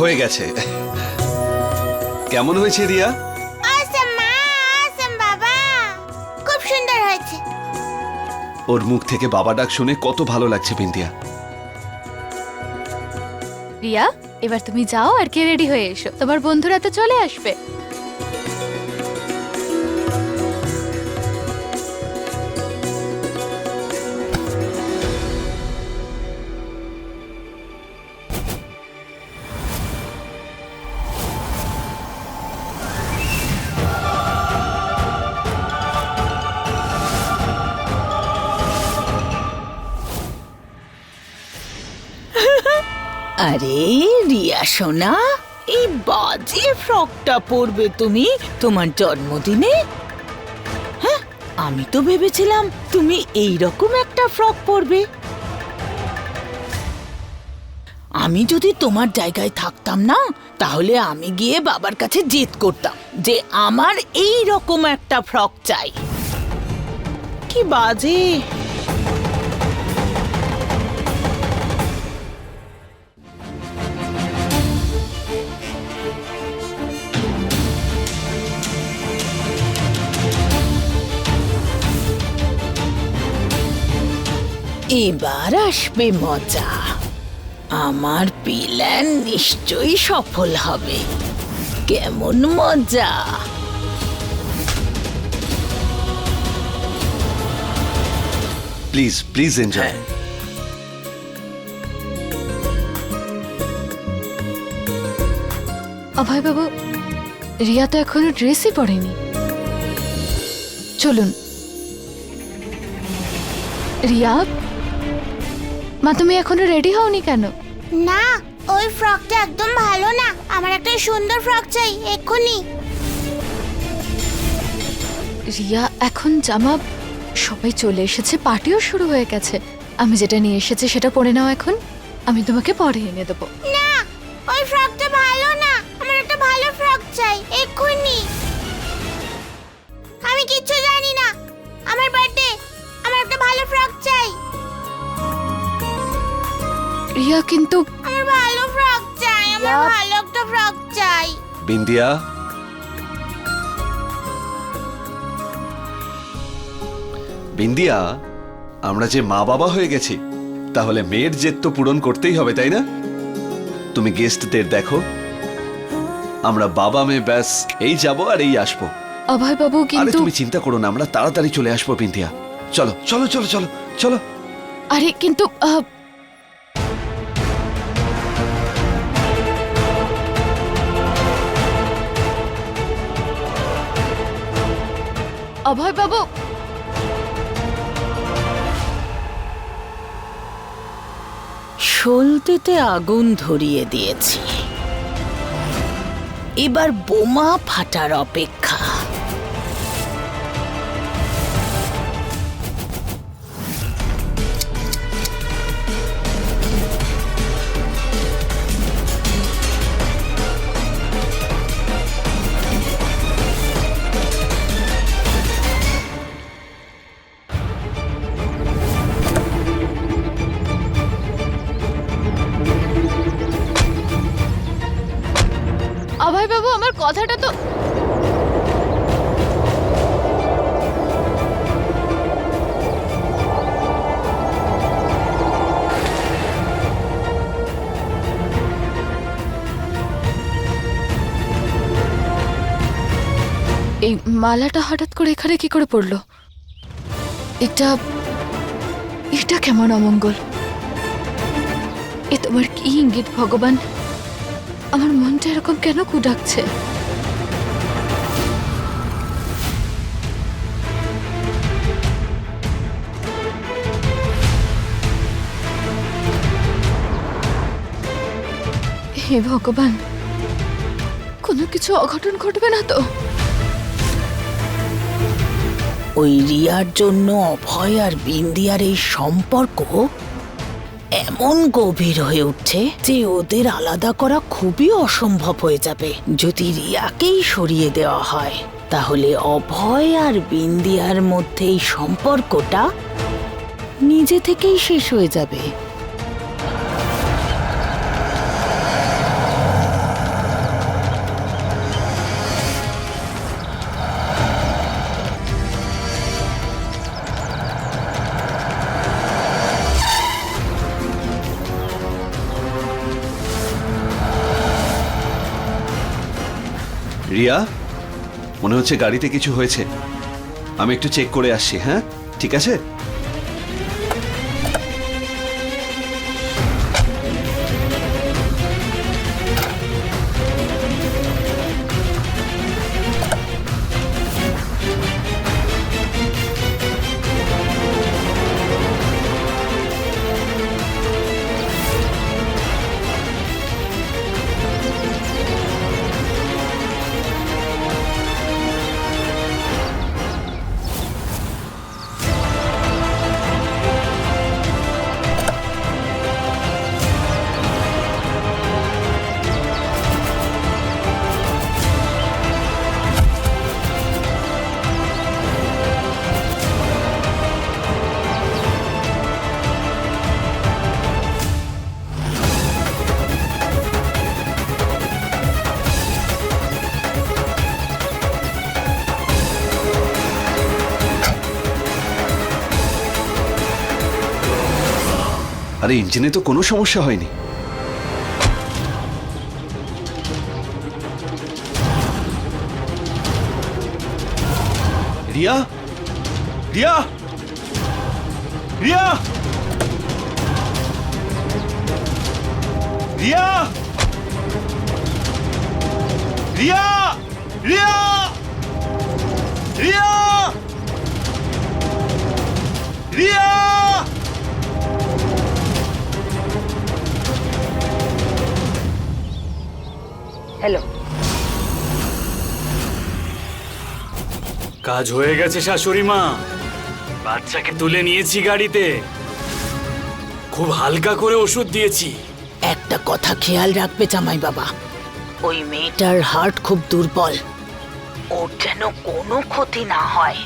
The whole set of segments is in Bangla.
হয়ে গেছে। কেমন হয়েছে রিয়া? খুব সুন্দর হয়েছে। ওর মুখ থেকে বাবা ডাক শুনে কত ভালো লাগছে বিন্দিয়া। রিয়া এবার তুমি যাও আর কে রেডি হয়ে এসো। তোমার বন্ধুরা তো চলে আসবে। আরে, রিয়া সোনা, এই বাজে ফ্রকটা পরবে তুমি তোমার জন্মদিনে? হ্যাঁ আমি তো ভেবেছিলাম তুমি এই রকম একটা ফ্রক পরবে। আমি যদি তোমার জায়গায় থাকতাম না, তাহলে আমি গিয়ে বাবার কাছে জেদ করতাম যে আমার এই রকম একটা ফ্রক চাই। কি বাজে। এবার আসবে মজা। আমার প্ল্যান নিশ্চয়ই সফল হবে। কেমন মজা? প্লিজ প্লিজ এনজয় অভয় বাবু রিয়া তো এখনও ড্রেসই পরেনি। চলুন। রিয়া মা তুমি এখনও রেডি হওনি কেন? না ওই ফ্রকটা একদম ভালো না। আমার একটা সুন্দর ফ্রক চাই এক্ষুনি। রিয়া এখন জামা সবাই চলে এসেছে পার্টিও শুরু হয়ে গেছে। আমি যেটা নিয়ে এসেছি সেটা পরে নাও এখন। আমি তোমাকে পরে এনে দেবো। না ওই ফ্রকটা ভালো না। আমার একটা ভালো ফ্রক চাই এক্ষুনি। রিয়া কিন্তু আমার ভালো ফ্রক চাই আমার ভালো একটা ফ্রক চাই। বিন্দিয়া? বিন্দিয়া আমরা যে মা বাবা হয়ে গেছি তাহলে মেয়ের জেদ তো পূরণ করতেই হবে তাই না? তুমি গেস্টদের দেখো। আমরা বাবা মেয়ে ব্যাস এই যাব আর এই আসব। অভয় বাবু আরে কিন্তু তুমি চিন্তা করো না আমরা তাড়াতাড়ি চলে আসব বিন্দিয়া। চলো চলো চলো চলো চলো। আরে কিন্তু আহ, অভয় বাবু। সলতেতে আগুন ধরিয়ে দিয়েছি। এবার বোমা ফাটার অপেক্ষা। অভয় বাবু আমার কথাটা তো এই মালাটা হঠাৎ করে এখানে কি করে পড়ল? এটা এটা কেমন অমঙ্গল? এ তোমার কি ইঙ্গিত, ভগবান? আমার মনটা এরকম কেন কুডাকছে? হে ভগবান, কোনো কিছু অঘটন ঘটবে না তো? ওই রিয়ার জন্য অভয় আর বিন্দিয়ার এই সম্পর্ক এমন গভীর হয়ে উঠছে যে ওদের আলাদা করা খুবই অসম্ভব হয়ে যাবে। যদি রিয়াকেই সরিয়ে দেওয়া হয়, তাহলে অভয় আর বিন্দিয়ার মধ্যে এই সম্পর্কটা নিজে থেকেই শেষ হয়ে যাবে। রিয়া মনে হচ্ছে গাড়িতে কিছু হয়েছে। আমি একটু চেক করে আসছি হ্যাঁ? ঠিক আছে? আরে ইঞ্জিনে তো কোনো সমস্যা হয়নি। রিয়া? রিয়া? রিয়া? রিয়া? রিয়া? রিয়া? রিয়া? রিয়া? হ্যালো। কাজ হয়ে গেছে শাশুড়ি মা। বাচ্চাকে তুলে নিয়েছি গাড়িতে। খুব হালকা করে ওষুধ দিয়েছি। একটা কথা খেয়াল রাখবে জামাই বাবা। ওই মেয়েটার হার্ট খুব দুর্বল। ওর যেন কোনো ক্ষতি না হয়।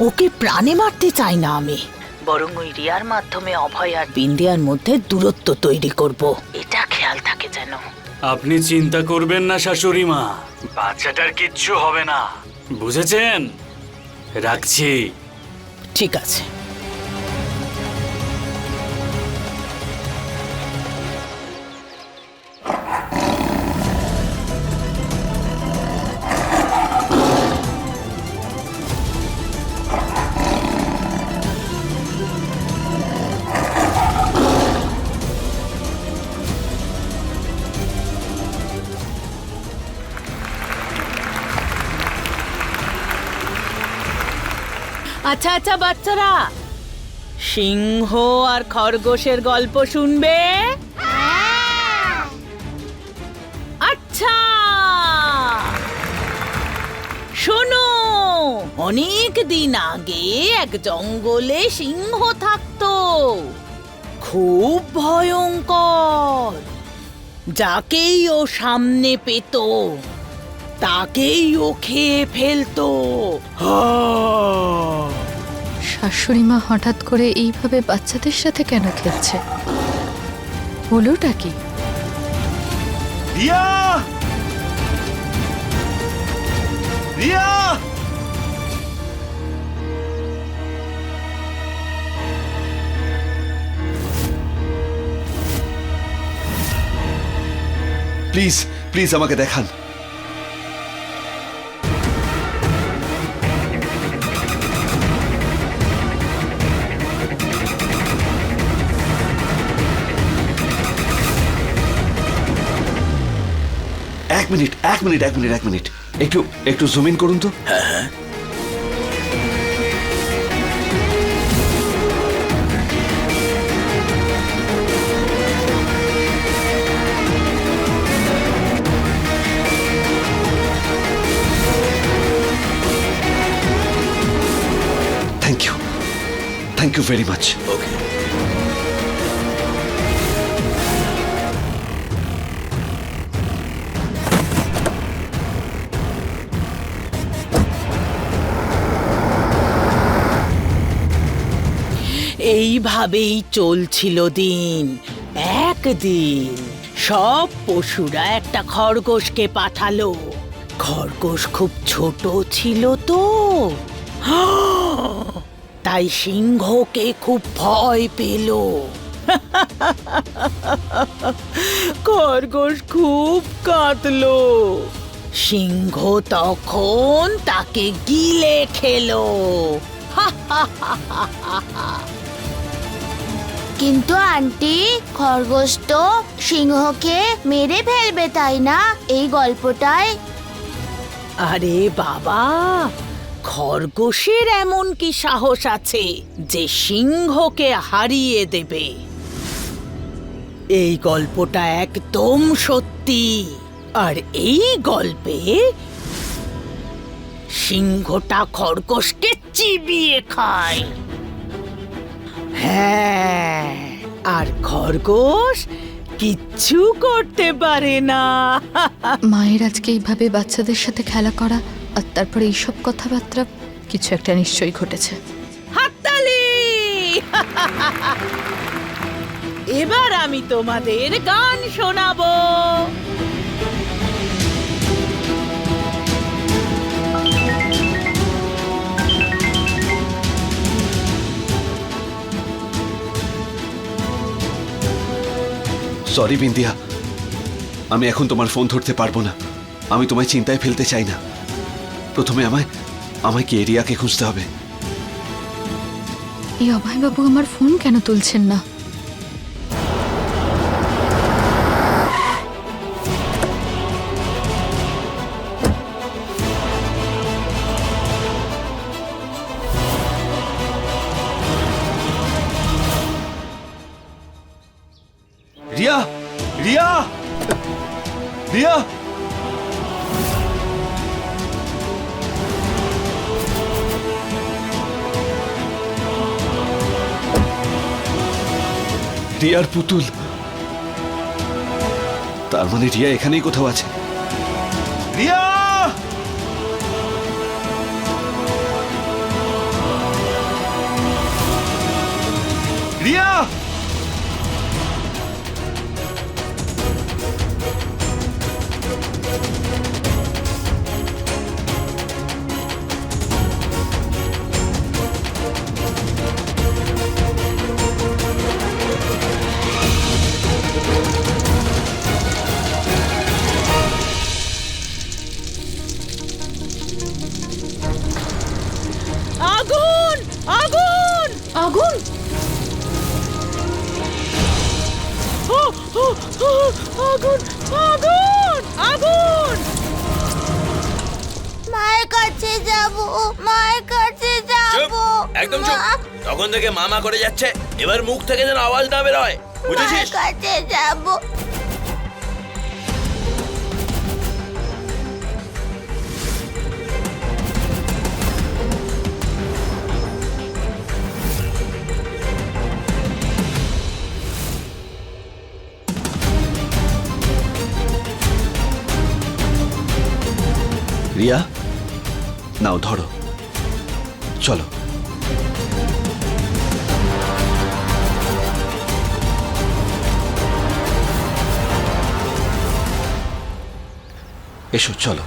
ওকে প্রাণে মারতে চাই না আমি। বরং ওই রিয়ার মাধ্যমে অভয় আর বিন্দিয়ার মধ্যে দূরত্ব তৈরি করব। এটা খেয়াল থাকে যেন। আপনি চিন্তা করবেন না শাশুড়ি মা। বাচ্চাটার কিচ্ছু হবে না। বুঝেছেন? রাখছি। ঠিক আছে। আচ্ছা আচ্ছা বাচ্চারা। সিংহ আর খরগোশের গল্প শুনবে? আচ্ছা। শোনো, অনেক দিন আগে এক জঙ্গলে সিংহ থাকতো। খুব ভয়ঙ্কর। যাকেই ও সামনে পেত, তাকেই ও খেয়ে ফেলতো। শাশুড়ি মা হঠাৎ করে এইভাবে বাচ্চাদের সাথে কেন খেলছে? হলোটা কি? রিয়া! প্লিজ প্লিজ আমাকে দেখান। মিনিট এক মিনিট এক মিনিট এক মিনিট। একটু একটু জুম ইন করুন তো। হ্যাঁ thank you thank you very much okay এইভাবেই চলছিল দিন। একদিন সব পশুরা একটা খরগোশকে পাঠালো। খরগোশ খুব ছোট ছিল তো। তাই সিংহকে খুব ভয় পেল। খরগোশ খুব কাঁদলো। সিংহ তখন তাকে গিলে খেলো। কিন্তু আন্টি, খরগোশ তো সিংহকে মেরে ফেলবে, তাই না? এই গল্পটায়। আরে বাবা, খরগোশের এমন কি সাহস আছে যে সিংহকে হারিয়ে দেবে? এই গল্পটা একদম সত্যি। আর এই গল্পে সিংহটা খরগোশকে চিবিয়ে খায়। হ্যাঁ আর খরগোশ কিচ্ছু করতে পারে না। মায়ের আজকে এইভাবে বাচ্চাদের সাথে খেলা করা আর তারপরে এইসব কথাবার্তা কিছু একটা নিশ্চয়ই ঘটেছে। হাততালি! এবার আমি তোমাদের গান শোনাবো। সরি বিন্দিয়া আমি এখন তোমার ফোন ধরতে পারব না। আমি তোমায় চিন্তায় ফেলতে চাই না। প্রথমে আমায় আমায় কি এরিয়াকে খুঁজতে হবে? এই অভয়বাবু আমার ফোন কেন তুলছেন না? রিয়া রিয়া রিয়ার পুতুল। তার মানে রিয়া এখানেই কোথাও আছে। রিয়া! রিয়া! করে যাচ্ছে। এবার মুখ থেকে যেন আওয়াজ না বেরোয়। বুঝেছিস? কাছে যাব। রিয়া নাও ধরো। চলো। এসো চলো।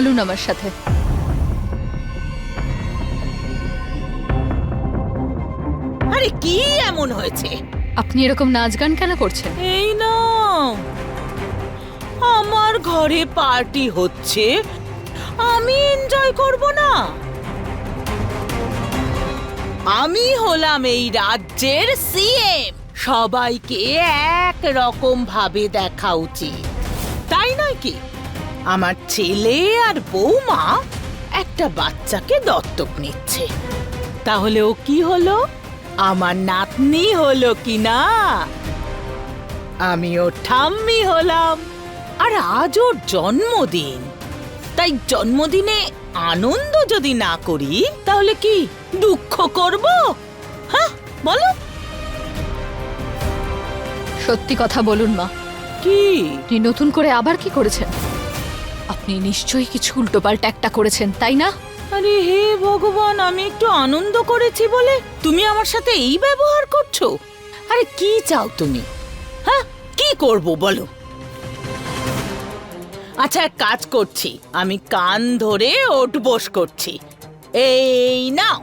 চলুন আমার সাথে। আরে কি এমন হয়েছে? আপনি এরকম নাচ গান কেন করছেন? এই না। আমার ঘরে পার্টি হচ্ছে। আমি এনজয় করব না। আমি হলাম এই রাজ্যের সিএম। সবাইকে এক রকম ভাবে দেখা উচিত। তাই নয় কি? আমার ছেলে আর বৌমা একটা বাচ্চাকে দত্তক নিচ্ছে। তাহলে ও কি হলো? আমার নাতনি হলো কি না আমি ওর ঠাম্মি হলাম। আর আজ ওর জন্মদিন। তাই জন্মদিনে আনন্দ যদি না করি তাহলে কি দুঃখ করব? হ্যাঁ বলো। সত্যি কথা বলুন মা। কি? নতুন করে আবার কি করেছেন? আপনি নিশ্চয়ই কিছু উল্টোপাল্টা একটা করেছেন তাই না? আরে হে ভগবান আমি একটু আনন্দ করেছি বলে তুমি আমার সাথে এই ব্যবহার করছ? আরে কি চাও তুমি? হ্যাঁ কি করব বলো? আচ্ছা এক কাজ করছি। আমি কান ধরে ওঠ বস করছি। এই নাও।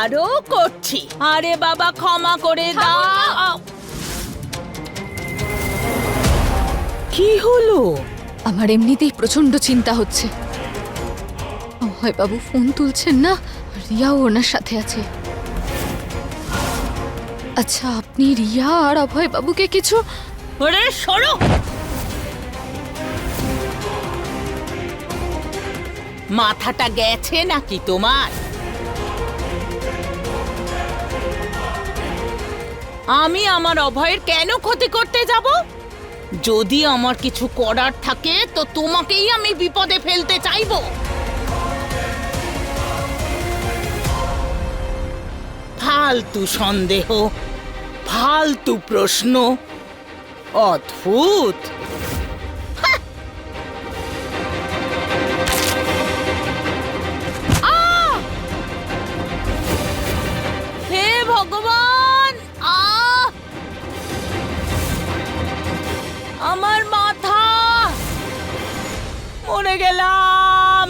আরও করছি। আরে বাবা ক্ষমা করে দাও। কি হলো? আমার এমনিতেই প্রচণ্ড চিন্তা হচ্ছে। অভয় বাবু ফোন তুলছেন না? রিয়াও ওনার সাথে আছে। আচ্ছা আপনি রিয়া আর অভয় বাবুকে কিছু মাথাটা গেছে নাকি তোমার? আমি আমার অভয়ের কেন ক্ষতি করতে যাব? যদি আমার কিছু করার থাকে, তো তোমাকেই আমি বিপদে ফেলতে চাইব। ফালতু সন্দেহ, ফালতু প্রশ্ন, অদ্ভুত। মরে গেলাম!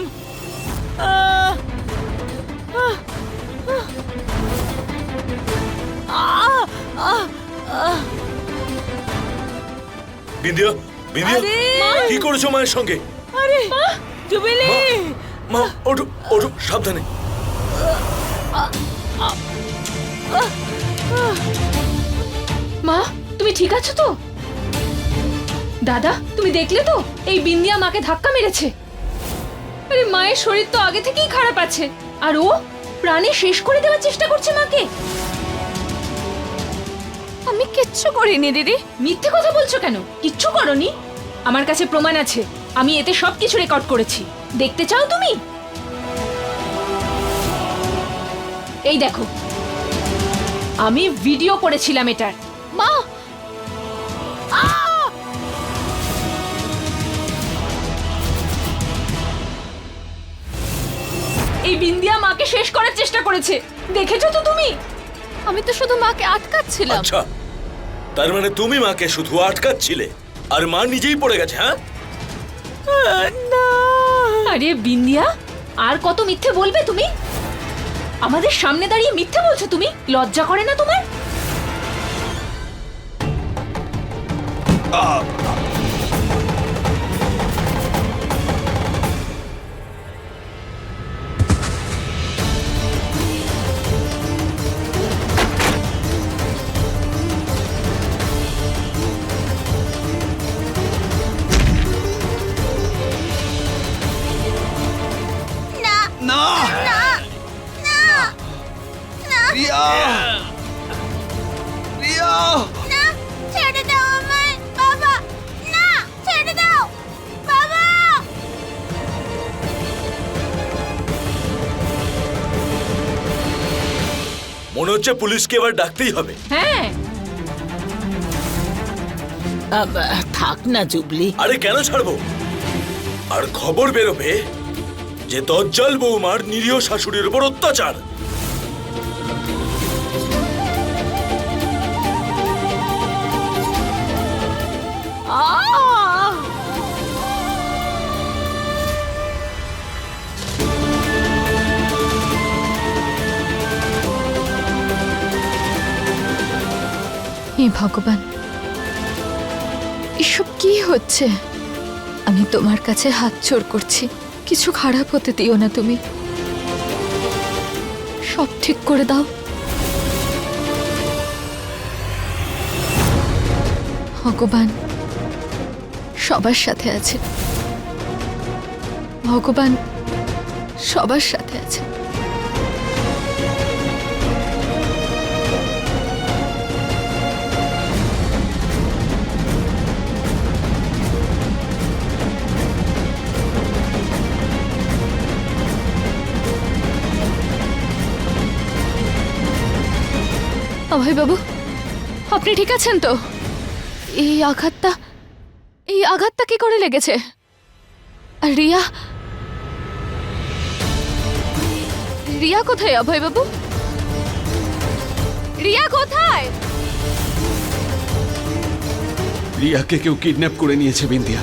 বিন্দিয়া বিন্দিয়া আরে! কি করেছ মায়ের সঙ্গে? আরে জুবিলি! মা ওঠো ওঠো সাবধানে। মা তুমি ঠিক আছো তো? দাদা, তুমি দেখলে তো? এই বিন্দিয়া মাকে ধাক্কা মেরেছে। আরে, মায়ের শরীর তো আগে থেকেই খারাপ আছে। আর ও প্রাণে শেষ করে দেওয়ার চেষ্টা করছে মাকে। আমি কিচ্ছু করিনি, দিদি। মিথ্যে কথা বলছো কেন? কিচ্ছু করনি? আমার কাছে প্রমাণ আছে। আমি এতে সব কিছু রেকর্ড করেছি। দেখতে চাও তুমি? এই দেখো। আমি ভিডিও করেছিলাম এটার। মা! এই বিন্দিয়া মাকে শেষ করার চেষ্টা করেছে। দেখেছ তো তুমি? আমি তো শুধু মাকে আটকাচ্ছিলাম। আচ্ছা তার মানে তুমি মাকে শুধু আটকাচ্ছিলে? আর মা নিজেই পড়ে গেছে হ্যাঁ? আরে বিন্দিয়া আর কত মিথ্যে বলবে তুমি? আমাদের সামনে দাঁড়িয়ে মিথ্যে বলছো তুমি? লজ্জা করে না তোমার? মনে হচ্ছে পুলিশকে এবার ডাকতেই হবে। হ্যাঁ। থাক না জুবলি। আরে কেন ছাড়বো? আর খবর বেরোবে যে দজ্জাল বৌমার নিরীহ শাশুড়ির উপর অত্যাচার। ভগবান, এসব কি হচ্ছে? আমি তোমার কাছে হাত চোর করছি, কিছু খারাপ হতে দিও না তুমি। সব ঠিক করে দাও। ভগবান, সবার সাথে আছে। ভগবান, সবার সাথে আছে। অভয় বাবু আপনি ঠিক আছেন তো? এই আঘাতটা এই আঘাতটা কি করে লেগেছে? আর রিয়া? রিয়া কোথায় অভয় বাবু রিয়া কোথায়? রিয়াকে কেউ কিডন্যাপ করে নিয়েছে বিন্দিয়া